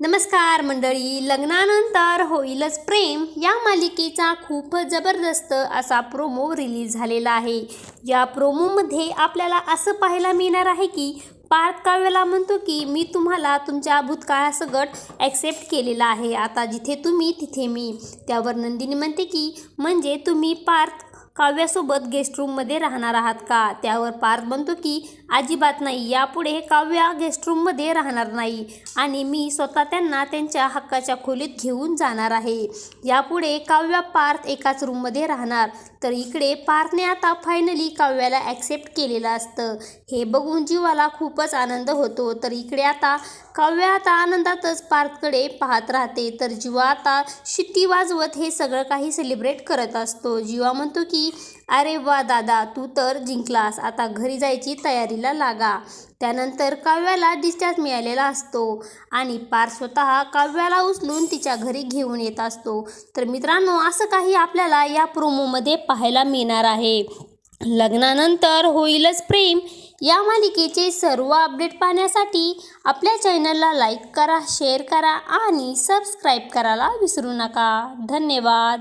नमस्कार मंडळी लग्नानंतर होईलच प्रेम. या मालिकेचा खूप जबरदस्त असा प्रोमो रिलीज झालेला आहे. या प्रोमोमध्ये आपल्याला असं पाहायला मिळणार आहे की पार्थ काव्याला म्हणतो की मी तुम्हाला तुमच्या भूतकाळासकट ॲक्सेप्ट केलेला आहे. आता जिथे तुम्ही तिथे मी. त्यावर नंदिनी म्हणते की म्हणजे तुम्ही पार्थ काव्यासोबत गेस्ट रूममध्ये राहणार आहात का? त्यावर पार्थ म्हणतो की अजिबात नाही. यापुढे काव्या गेस्ट रूममध्ये राहणार नाही. आणि मी स्वतः त्यांना त्यांच्या हक्काच्या खोलीत घेऊन जाणार आहे. यापुढे काव्या पार्थ एकाच रूममध्ये राहणार. तर इकडे पार्थने आता फायनली काव्याला ॲक्सेप्ट केलेलं असतं. हे बघून जीवाला खूपच आनंद होतो. तर इकडे आता काव्या आता आनंदातच पार्थकडे पाहत राहते. तर जीवा आता शिट्टी वाजवत हे सगळं काही सेलिब्रेट करत असतो. जीवा म्हणतो की की अरे वा दादा तू तर जिंकलास. आता घरी जायची तयारीला लागा. त्यानंतर काव्याला डिस्चार्ज मिळालेला असतो आणि पार्थ स्वतः काव्याला उचलून तिच्या घरी घेऊन येत असतो. तर मित्रांनो असं काही आपल्याला या प्रोमोमध्ये पाहायला मिळणार आहे. लग्नानंतर होईलच प्रेम. या मालिकेचे सर्व अपडेट पाहण्यासाठी आपल्या चॅनलला लाईक करा शेअर करा आणि सबस्क्राईब करायला विसरू नका. धन्यवाद.